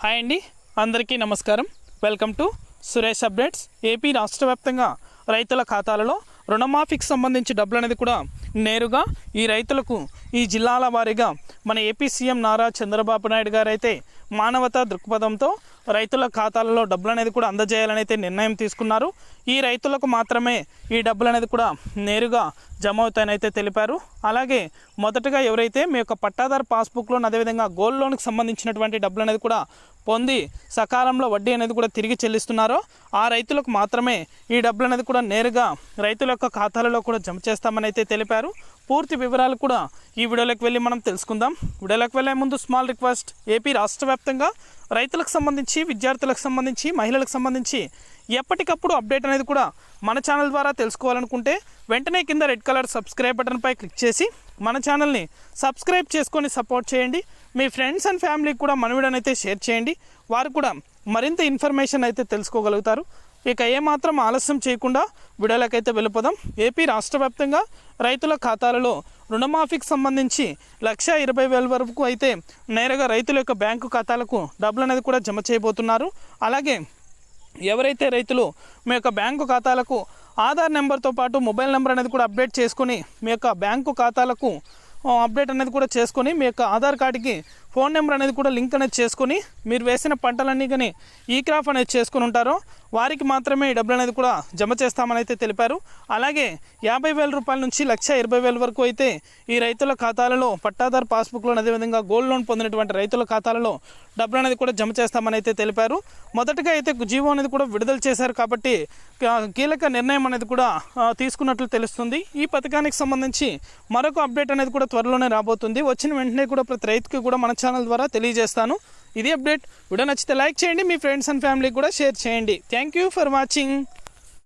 Hi అండి. అందరికీ నమస్కారం. Welcome to Suresh updates. AP రాష్ట్ర వ్యాప్తంగా రైతుల ఖాతాలలో రుణమాఫీకి సంబంధించి డబ్బులు అనేది కూడా నేరుగా ఈ రైతులకు ఈ జిల్లాల వారీగా మన ఏపీ సీఎం నారా చంద్రబాబు నాయుడు గారైతే మానవతా దృక్పథంతో రైతుల ఖాతాలలో డబ్బులు అనేది కూడా అందజేయాలని అయితే నిర్ణయం తీసుకున్నారు. ఈ రైతులకు మాత్రమే ఈ డబ్బులు అనేది కూడా నేరుగా జమ అవుతాయని అయితే తెలిపారు. అలాగే మొదటగా ఎవరైతే మీ యొక్క పట్టాదారు పాస్బుక్లో అదేవిధంగా గోల్డ్ లోన్కి సంబంధించినటువంటి డబ్బులు అనేది కూడా పొంది సకాలంలో వడ్డీ అనేది కూడా తిరిగి చెల్లిస్తున్నారో ఆ రైతులకు మాత్రమే ఈ డబ్బులు అనేది కూడా నేరుగా రైతుల యొక్క ఖాతాలలో కూడా జమ చేస్తామని అయితే తెలిపారు. పూర్తి వివరాలు కూడా ఈ వీడియోలోకి వెళ్ళి మనం తెలుసుకుందాం. వీడియోలోకి వెళ్ళే ముందు స్మాల్ రిక్వెస్ట్ ఏపీ రాష్ట్ర వ్యాప్తంగా రైతులకు సంబంధించి విద్యార్థులకు సంబంధించి మహిళలకు సంబంధించి ఎప్పటికప్పుడు అప్డేట్ అనేది కూడా మన ఛానల్ ద్వారా తెలుసుకోవాలనుకుంటే వెంటనే కింద రెడ్ కలర్ సబ్స్క్రైబ్ బటన్పై క్లిక్ చేసి మన ఛానల్ని సబ్స్క్రైబ్ చేసుకొని సపోర్ట్ చేయండి. మీ ఫ్రెండ్స్ అండ్ ఫ్యామిలీకి కూడా మన వీడియోని అయితే షేర్ చేయండి. వారు కూడా మరింత ఇన్ఫర్మేషన్ అయితే తెలుసుకోగలుగుతారు. ఇక ఏమాత్రం ఆలస్యం చేయకుండా వీడియోలకైతే వెళ్ళిపోదాం. ఏపీ రాష్ట్ర వ్యాప్తంగా రైతుల ఖాతాలలో రుణమాఫీకి సంబంధించి లక్ష ఇరవై వేల వరకు అయితే నేరుగా రైతుల యొక్క బ్యాంకు ఖాతాలకు డబ్బులు అనేది కూడా జమ చేయబోతున్నారు. అలాగే ఎవరైతే రైతులు మీ యొక్క బ్యాంకు ఖాతాలకు ఆధార్ నెంబర్తో పాటు మొబైల్ నెంబర్ అనేది కూడా అప్డేట్ చేసుకుని మీ యొక్క బ్యాంకు ఖాతాలకు అప్డేట్ అనేది కూడా చేసుకొని మీ యొక్క ఆధార్ కార్డుకి ఫోన్ నెంబర్ అనేది కూడా లింక్ అనేది చేసుకొని మీరు వేసిన పంటలన్నీ కానీ ఈ క్రాఫ్ అనేది చేసుకుని ఉంటారో వారికి మాత్రమే డబ్బులు అనేది కూడా జమ చేస్తామని అయితే తెలిపారు. అలాగే యాభై వేల రూపాయల నుంచి లక్ష ఇరవై వేల వరకు అయితే ఈ రైతుల ఖాతాలలో పట్టాదారు పాస్బుక్లో అదేవిధంగా గోల్డ్ లోన్ పొందినటువంటి రైతుల ఖాతాలలో డబ్బులు అనేది కూడా జమ చేస్తామని అయితే తెలిపారు. మొదటగా అయితే జీవో అనేది కూడా విడుదల చేశారు కాబట్టి కీలక నిర్ణయం అనేది కూడా తీసుకున్నట్లు తెలుస్తుంది. ఈ పథకానికి సంబంధించి మరొక అప్డేట్ అనేది కూడా త్వరలోనే రాబోతుంది. వచ్చిన వెంటనే కూడా ప్రతి రైతుకి కూడా మన ఛానల్ ద్వారా తెలియజేస్తాను. ఇది అప్డేట్ వీడియో నచ్చితే లైక్ చేయండి. మీ ఫ్రెండ్స్ అండ్ ఫ్యామిలీకి కూడా షేర్ చేయండి. Thank you for watching